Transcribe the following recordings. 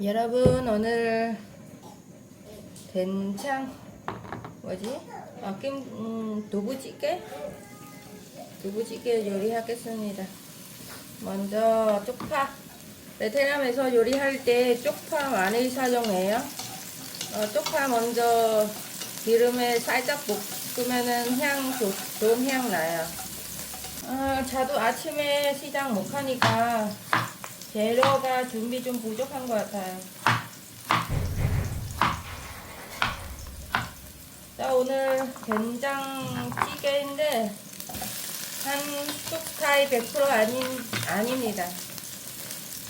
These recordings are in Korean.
여러분 오늘 된장 뭐지? 아, 김 음, 두부찌개 두부찌개 요리하겠습니다. 먼저 쪽파 베트남에서 요리할 때 쪽파 많이 사용해요. 어, 쪽파 먼저 기름에 살짝 볶으면은 향 좋, 좋은 향 나요. 아, 저도 아침에 시장 못 가니까 재료가 준비 좀 부족한 것 같아요. 자, 오늘 된장찌개인데 한쪽타이 100% 아닌, 아닙니다.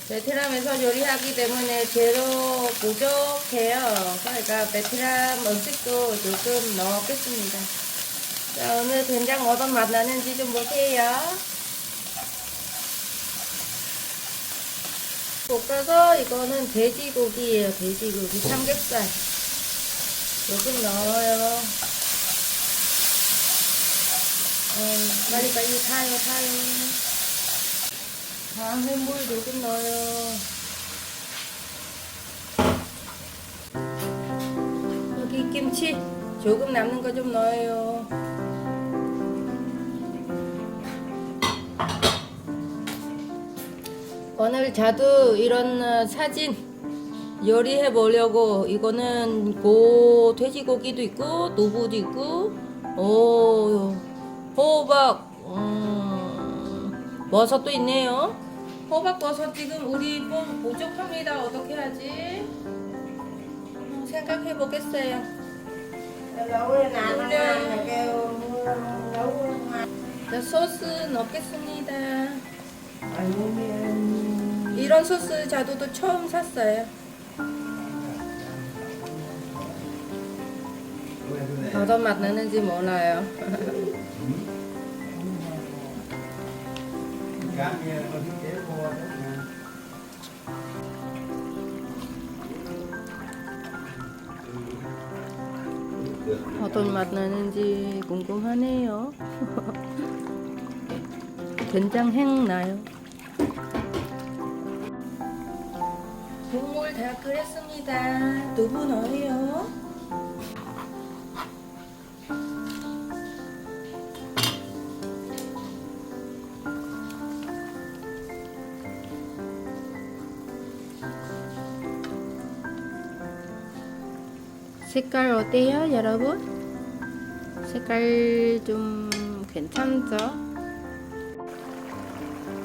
베트남에서 요리하기 때문에 재료 부족해요. 그러니까 베트남 음식도 조금 넣겠습니다. 자, 오늘 된장 어떤 맛 나는지 좀 보세요. 볶아서 이거는 돼지고기예요. 돼지고기 삼겹살. 조금 넣어요. 어, 빨리 빨리 타요 타요. 다음에 물 조금 넣어요. 여기 김치 조금 남는 거 좀 넣어요. 오늘 자두 이런 어, 사진 요리해 보려고 이거는 고 돼지고기도 있고 두부도 있고 오 호박 음, 버섯도 있네요. 호박 버섯 지금 우리 좀 부족합니다. 어떻게 하지? 음, 생각해 보겠어요. 자, 소스 넣겠습니다. Ăn 이런 소스 자두도 처음 샀어요. 어떤 맛 나는지 몰라요. 어떤 맛 나는지 궁금하네요. 된장 향 나요. 국물 다 끓였습니다. 두부 넣어요. 색깔 어때요, 여러분? 색깔 좀 괜찮죠?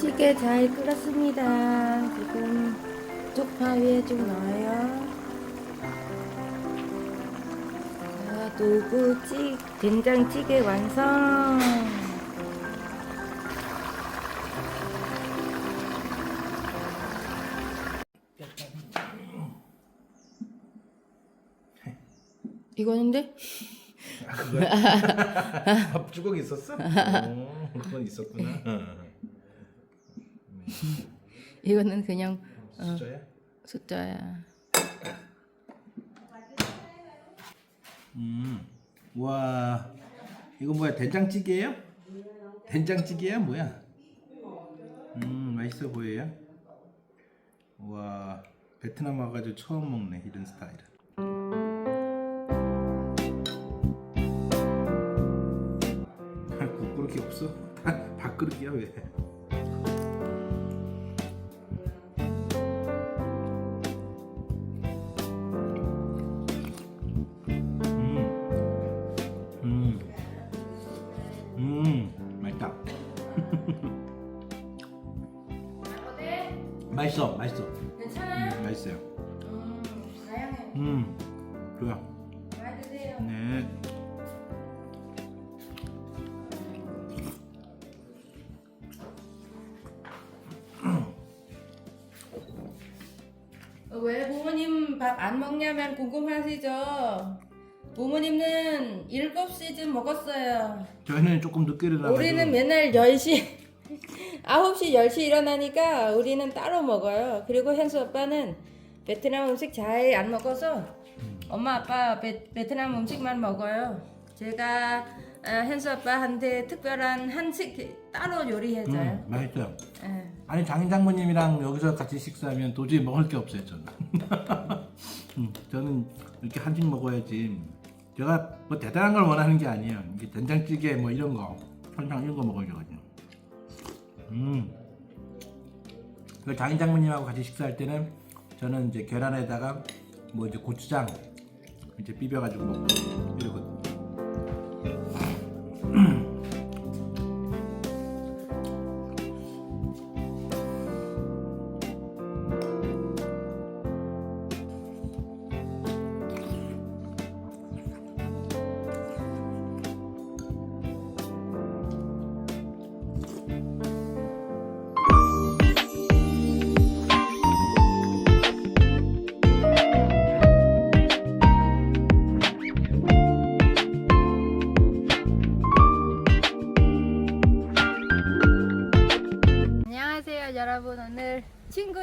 찌개 잘 끓었습니다. 지금 쪽파 위에 좀 넣어요. 자, 두부찌 된장찌개 완성. 이거는데? 아, 그거야? 밥 주걱 있었어? 어, 그건 있었구나. 어. 이거는 그냥 어, 숫자야? 숫자야. 음. 와. 이거 뭐야? 된장찌개예요? 된장찌개야 뭐야? 음, 맛있어 보여요. 와. 베트남 와가지고 처음 먹네 이런 스타일은. 국그릇이 없어? 밥그릇이야 왜? 왜 부모님 밥 안 먹냐면 궁금하시죠? 부모님은 7시쯤 먹었어요. 저희는 조금 늦게 일어나가지고. 우리는 맨날 10시, 9시, 10시 일어나니까 우리는 따로 먹어요. 그리고 현수 오빠는 베트남 음식 잘 안 먹어서 엄마 아빠 베, 베트남 음식만 먹어요. 제가 아, 현수 아빠한테 특별한 한식 따로 요리해줘요. 음, 맛있어요. 예. 아니 장인 장모님이랑 여기서 같이 식사하면 도저히 먹을 게 없어요 저는. 음, 저는 이렇게 한입 먹어야지. 제가 뭐 대단한 걸 원하는 게 아니에요. 이게 된장찌개 뭐 이런 거, 설탕 이런 거 먹으려거든요. 음. 그 장인 장모님하고 같이 식사할 때는 저는 이제 계란에다가 뭐 이제 고추장 이제 비벼가지고 먹고 이러거든요.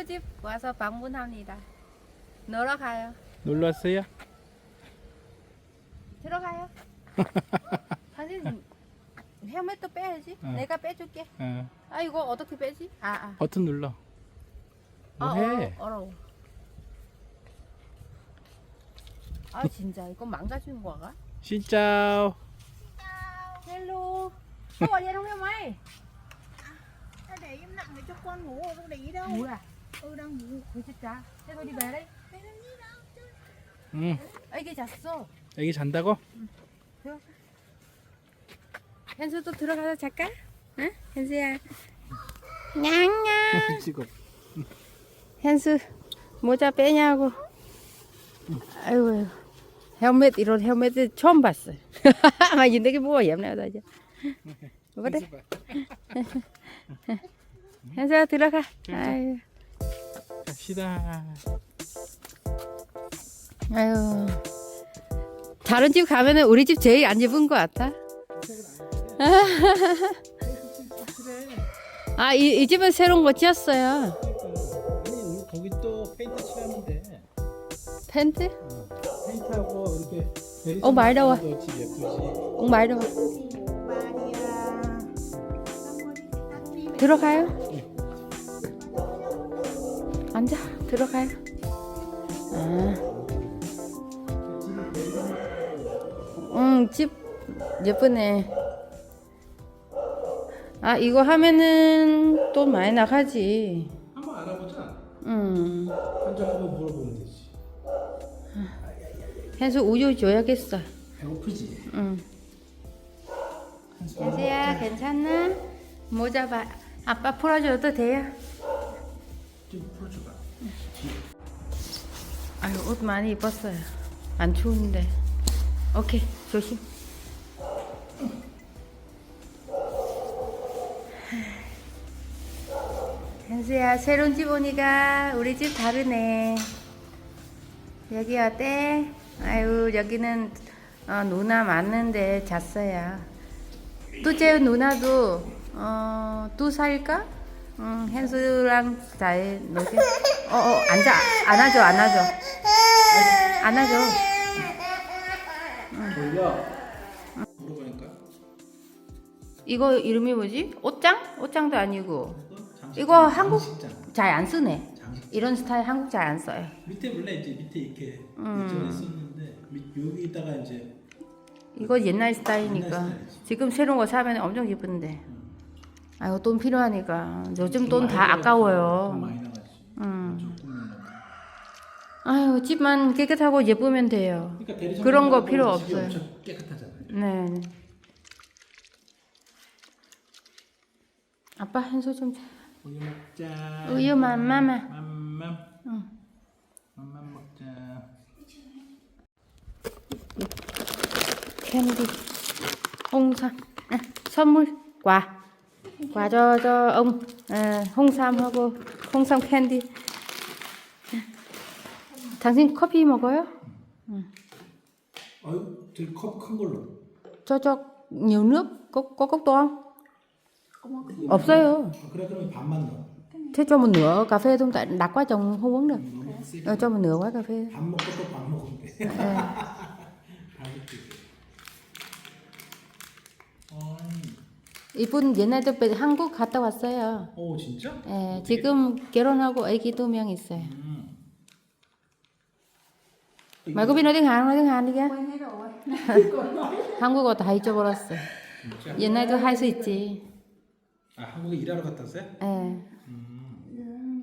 친구 집 와서 방문합니다. 놀러 가요. 놀러 왔어요? 들어가요. 당신 헬멧도 빼야지. 응. 내가 빼줄게. 어, 아 이거 어떻게 빼지? 아 아. 버튼 눌러. 아, 뭐해? 어려워, 어려워. 아 진짜 이거 망가지는 거가? 진짜. Hello. Sao gọi điện không em mày? Nó để im lặng để cho con ngủ không để ý đâu Ngủ à? Gì đâu chứ 응. 애기 잤어. 애기 잔다고? 현수 또 들어가서 잘까? 응? 현수야. 냥냥. 찍어. 현수 모자 빼냐고. 아이고. 헬멧 이런 헬멧 처음 봤어. búa hiểm này rồi chứ. Vứt đấy. 현수야 들어가. 아유. 갑시다. 아유. 다른 집 가면은 우리 집 제일 안 예쁜 것 같아. 아, 이, 이 집은 새로운 거 지었어요. 아니 거기 또 페인트 칠하면 돼. 펜트? 페인트하고 이렇게 어, đi ăn đi 들어가요. 들어가요. 아. 응, 집 예쁘네. 아, 이거 하면은 돈 많이 나가지. 한번 알아보자. 응. 한번 한번 물어보면 되지. 해서 우유 줘야겠어. 배고프지? 응. 현수야, 괜찮나? 모자 봐. 아빠 풀어줘도 돼요? 좀 풀어줘봐. 아유, 옷 많이 입었어요. 안 추운데. 오케이, 조심. 현수야, 새로운 집 오니까 우리 집 다르네. 여기 어때? 아유, 여기는 어, 누나 맞는데 잤어요. 또제 누나도 어, 두 살일까? 응, 현수랑 잘 놀게. 어, 어, 앉아. 안아줘, 안아줘. 안아줘. 돌려. 물어보니까. 이거 이름이 뭐지? 옷장? 옷장도 아니고. 이거 한국. 잘 안 쓰네. 이런 스타일 한국 잘 안 써요. 밑에 원래 이제 밑에 이렇게 음. 이전에 썼는데 밑 여기다가 이제 이거 옛날 옛날 스타일이니까. 스타일이지. 지금 새로운 거 사면 엄청 예쁜데. 아이고 돈 필요하니까. 요즘 돈 다 아까워요. 음. 아유 집만 깨끗하고 예쁘면 돼요. 그러니까 그런 거 필요 없어요. 엄청 깨끗하잖아요. 네. 아빠 한 소 좀 줘. 우유 먹자. 우유만 마마. 맘맘. 응. 맘맘 먹자. 캔디. 홍삼. 아, 선물. 과. 과 cho cho ông. À, 홍삼하고 홍삼 캔디. 당신 커피 먹어요? 아유, 저기 컵큰 걸로. Cho cho nhiều nước. Có có cốc to không? 없어요. 아, 그래 그러면 반만 넣어. Thế cho một nửa cà phê không? Tại đặc quá chồng không uống được. 너무 세. Ờ, cho một nửa quá cà phê. 밥 먹고 또 밥 먹 이. 이분 옛날에 배- 한국 갔다 왔어요. 오 진짜? 예, 지금 결혼하고 아기 두 명 있어요. 음. Mày có biết nói tiếng Hàn không? Nói tiếng Hàn đi kia. Quên hết rồi. 한국어 다 잊어버렸어. 진짜? 옛날도 할 수 있지. 아 한국에 일하러 갔다 왔어요? 예. 음.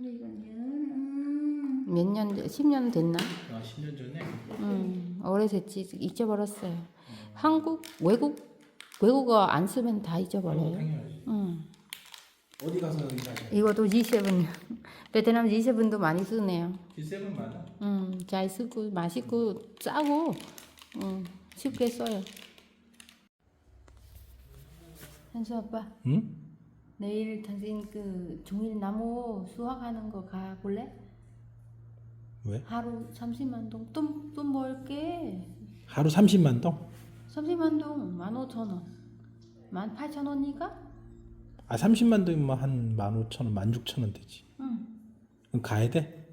Gì còn nhớ nữa. 몇 년, 10년 됐나? 아 10년 전에. 음, 오래됐지. 잊어버렸어요. 한국, 외국, 외국어 안 쓰면 다 어, 잊어버려요. 당연하지. 음. 어디 가서? 이것도 G7. 베트남 G7도 많이 쓰네요. G7 맞아. 음, 잘 쓰고 맛있고 싸고 음, 쉽게 써요. 현수 아빠, 응? 내일 당신 그 종일 나무 수확하는 거 가볼래? 왜? 하루 30만 동. 돈, 돈 벌게. 하루 30만 동? 30만 동 15,000원. 18,000원이니까? 아 30만 동이면 한 15,000원, 16,000원 되지. 응. 그럼 가야 돼?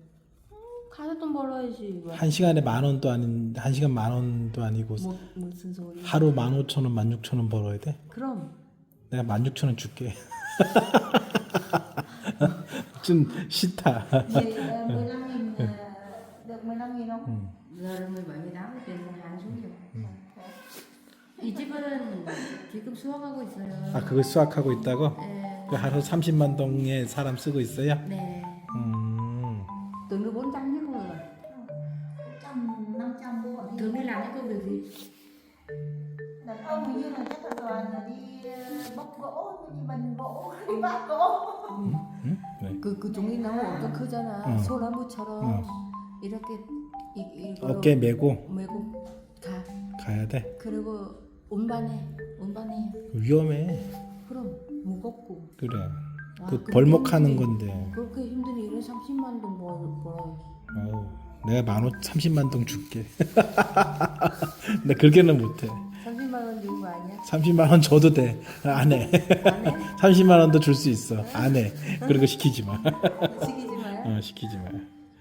가서 돈 벌어야지. 왜? 한 시간에 만 원도 아닌 한 시간 만 원도 아니고 뭐, 무슨 소리? 하루 15,000원, 16,000원 벌어야 돼? 그럼 내가 16,000원 줄게. 좀 싫다. Thì ờ, 15 nghìn ờ, được 15 nghìn không? giờ mười bảy mười tám tiền hàng xuống nhiều. 이 집은 지금 수확하고 있어요. 아 그거 수확하고 있다고? 네. 그 하루 30만 동의 사람 쓰고 있어요? 네. 음. Tưởng được 400 chứ không rồi. Trăm, 500 bố bọn Tưởng đi làm cái công việc gì? Đàn ông hình như là chắc là toàn là đi ờ, bóc gỗ, đi bần gỗ, đi vác gỗ. 응? 왜? 그, 그 종이 나무 엄청 크잖아. 응. 소나무처럼 응. 이렇게 이, 이거 어깨 메고 메고 가. 가야 돼. 그리고 운반해. 운반해. 위험해. 그럼 무겁고. 그래. 와, 그 벌목하는 건데. 그렇게 힘든 일을 30만 동 벌, 벌어. 아우, 내가 만 원, 30만 동 줄게. 나 그렇게는 못해. 30만 원 주는 거 아니야? 30만 원 줘도 돼. 안 해. 안 해? 30만 원도 줄 수 있어. 안 해. 그런 거 시키지 마. 시키지 마요. 어, 시키지 마.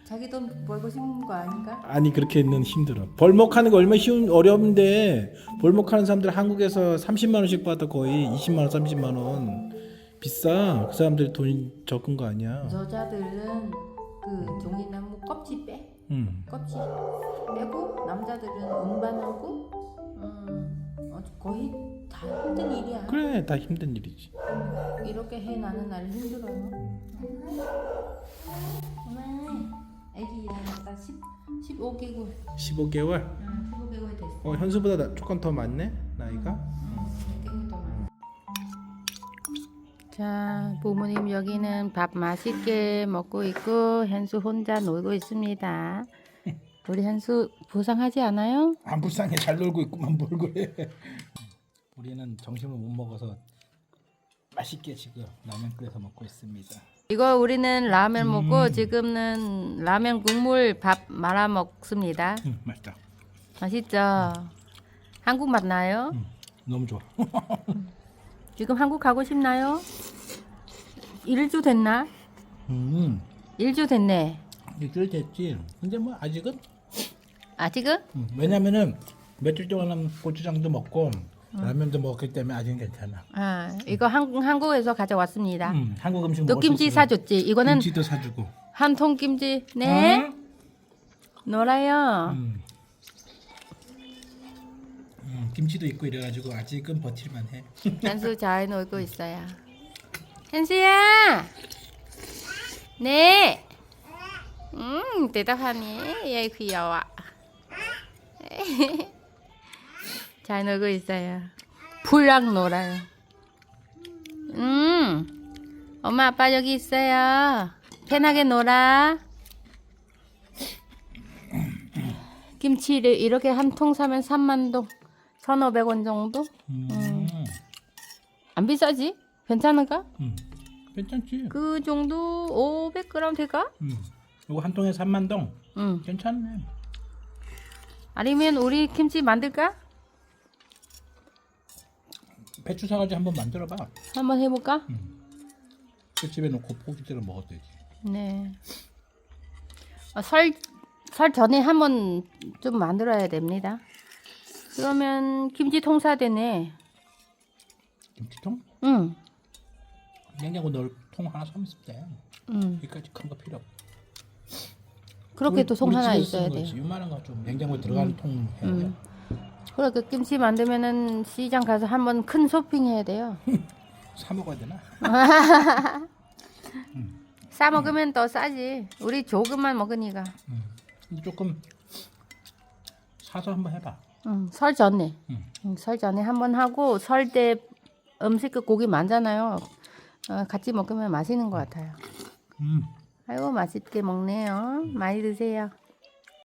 자기 돈 벌고 싶은 거 아닌가? 아니 그렇게는 힘들어. 벌목하는 거 얼마나 쉬운 어려운데 벌목하는 사람들 한국에서 30만 원씩 받아 거의 20만 원, 30만 원 비싸. 그 사람들 돈이 적은 거 아니야. 여자들은 그 종이나무 껍질 빼. 응. 껍질 빼고 남자들은 운반하고 음, 어, 거의 다 힘든 일이야. 그래 다 힘든 일이지. 이렇게 해 나는 날 힘들어요. 엄마, 일어났다 10, 15개월. 15개월. 응, 15개월 됐어. 어 현수보다 나, 조금 더 많네 나이가. 자, 부모님 여기는 밥 맛있게 먹고 있고 현수 혼자 놀고 있습니다. 우리 현수 부상하지 않아요? 안 불쌍해 잘 놀고 있구만 뭘 그래. 우리는 점심을 못 먹어서 맛있게 지금 라면 끓여서 먹고 있습니다. 이거 우리는 라면 먹고 지금은 라면 국물 밥 말아 먹습니다. 응 맛있다. 맛있죠? 한국 맛 나요? 응 너무 좋아. 지금 한국 가고 싶나요? 일주 됐나? 음 일주 됐네. 일주일 됐지. 근데 뭐 아직은 아직은? 음, 왜냐면은 며칠 동안은 고추장도 먹고 라면도 먹었기 때문에 아직은 괜찮아. 아, 이거 한, 한국에서 가져왔습니다. 음, 한국 음식 또 먹을 수 김치 있어서 사줬지. 이거는 김치도 사주고. 한 통 김치. 네. 어? 놀아요. 음. 음, 김치도 있고 이래가지고 아직은 버틸만해. 현수 잘 놀고 있어요. 현수야. 네. 음, 대답하니. 얘 귀여워. 잘 놀고 있어요. 풀랑 놀아요. 음. 엄마 아빠 여기 있어요. 편하게 놀아. 김치를 이렇게 한 통 사면 3만 동, 1,500원 정도? 음, 안 비싸지? 괜찮은가? 음, 괜찮지. 그 정도 500g 될까? 음, 이거 한 통에 3만 동. 응. 괜찮네. 아니면 우리 김치 만들까? 배추 사가지고 한번 만들어봐. 한번 해볼까? 그 집에 놓고 포기대로 먹어도 되지. 네. 어, 설, 설 전에 한번 좀 만들어야 됩니다. 그러면 김치 통사 되네. 김치통? 응. 냉장고 넣을 통 하나 사면 돼. 응. 여기까지 큰 거 필요 없어. 그렇게 또송 우리 하나 집에서 있어야 쓰는 돼. 거지. 요만한 거 좀 냉장고에 들어가는 통 해야 돼. 음. 그렇게 김치 만들면은 시장 가서 한번 큰 쇼핑해야 돼요. 사 먹어야 되나? 싸 먹으면 더 싸지. 우리 조금만 먹으니까. 근데 조금 사서 한번 해봐. 응, 설 전에. 응. 응, 설 전에 한번 하고 설 때 음식 그 고기 많잖아요. 어, 같이 먹으면 맛있는 것 같아요. 음. 아이고 맛있게 먹네요. 많이 드세요.